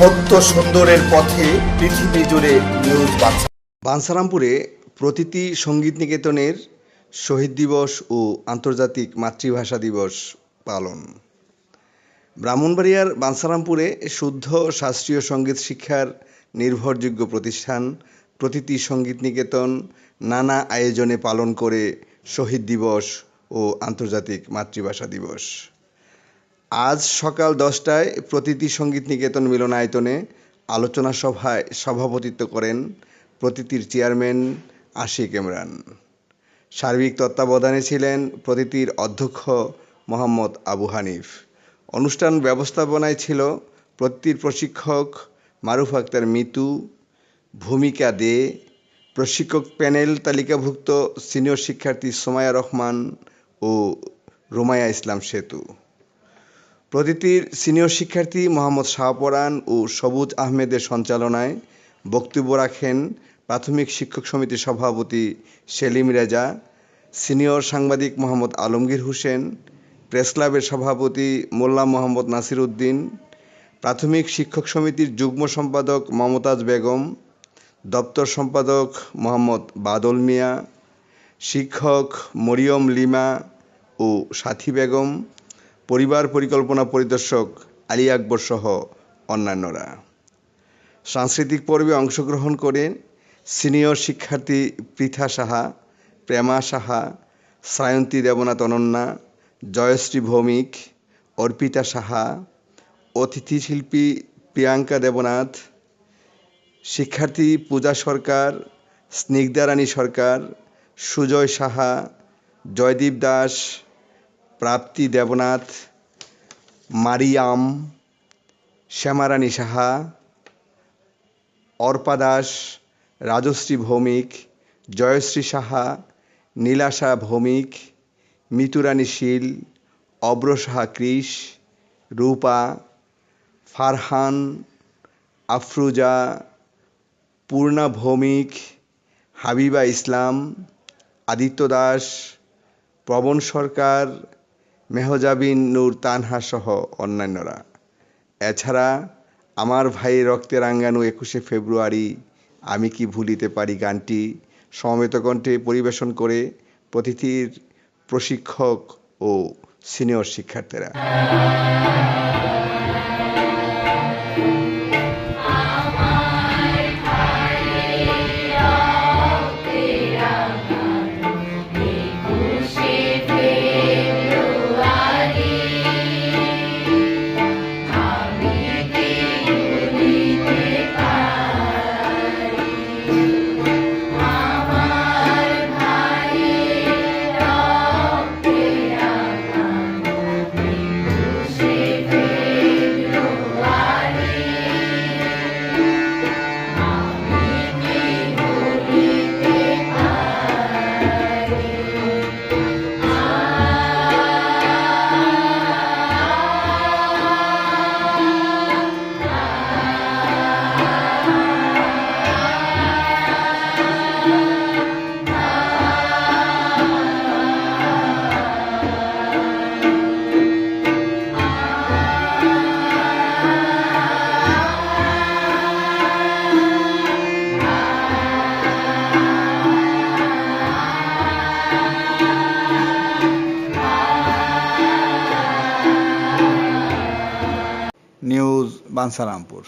নিত্য সুন্দরের পথে পৃথিবী জুড়ে নিউজ বাংলা বাঞ্ছারামপুরে প্রতিটি সংগীত নিকেতনের শহীদ দিবস ও আন্তর্জাতিক মাতৃভাষা দিবস পালন। ব্রাহ্মণবাড়িয়ার বাঞ্ছারামপুরে শুদ্ধ শাস্ত্রীয় সংগীত শিক্ষার নির্ভরযোগ্য প্রতিষ্ঠান, প্রতিটি সংগীত নিকেতন নানা আয়োজনে পালন করে শহীদ দিবস ও আন্তর্জাতিক মাতৃভাষা দিবস। আজ সকাল দশটায় প্রতিটি সংগীত নিকেতন মিলনায়তনে আলোচনা সভায় সভাপতিত্ব করেন প্রতিটির চেয়ারম্যান আশিক ইমরান। সার্বিক তত্ত্বাবধানে ছিলেন প্রতিটির অধ্যক্ষ মোহাম্মদ আবু হানিফ। অনুষ্ঠান ব্যবস্থাপনায় ছিল প্রতিটির প্রশিক্ষক মারুফ আক্তার মিতু, ভূমিকা দে, প্রশিক্ষক প্যানেল তালিকাভুক্ত সিনিয়র শিক্ষার্থী সোমায়া রহমান ও রোমায়া ইসলাম সেতু। প্রতিটির সিনিয়র শিক্ষার্থী মোহাম্মদ শাহপরান ও সবুজ আহমেদের সঞ্চালনায় বক্তব্য রাখেন প্রাথমিক শিক্ষক সমিতির সভাপতি সেলিম রেজা, সিনিয়র সাংবাদিক মোহাম্মদ আলমগীর হোসেন, প্রেস ক্লাবের সভাপতি মোল্লা মোহাম্মদ নাসির উদ্দিন, প্রাথমিক শিক্ষক সমিতির যুগ্ম সম্পাদক মমতাজ বেগম, দপ্তর সম্পাদক মোহাম্মদ বাদল মিয়া, শিক্ষক মরিয়ম লিমা ও সাথী বেগম পরিবার পরিকল্পনা পরিদর্শক আলী আকবর সহ অন্যান্যরা। সাংস্কৃতিক পর্বে অংশগ্রহণ করে সিনিয়র শিক্ষার্থী পৃথা সাহা, প্রেমা সাহা, সায়ন্তী দেবনাথ অনন্যা, জয়শ্রী ভৌমিক, অর্পিতা সাহা, অতিথি শিল্পী প্রিয়াঙ্কা দেবনাথ, শিক্ষার্থী পূজা সরকার স্নিগ্ধারানী সরকার, সুজয় সাহা, জয়দীপ দাস প্রাপ্তি দেবনাথ, মারিয়াম, শ্যামারানী সাহা, অর্পা দাস, রাজশ্রী ভৌমিক, জয়শ্রী সাহা, নীলাশা ভৌমিক, মিতুরানী শীল অব্র সাহা কৃষ, রূপা, ফারহান, আফরুজা, পূর্ণা ভৌমিক, হাবিবা ইসলাম, আদিত্য দাস পবন সরকার মেহজাবিন, নূর, তানহা সহ অন্যান্যরা। এছাড়া আমার ভাইয়ের রক্তে রাঙ্গানো একুশে ফেব্রুয়ারি, আমি কি ভুলিতে পারি গানটি? সমবেত কণ্ঠে পরিবেশন করে প্রতিথির প্রশিক্ষক ও সিনিয়র শিক্ষার্থীরা। নিউজ বাঞ্ছারামপুর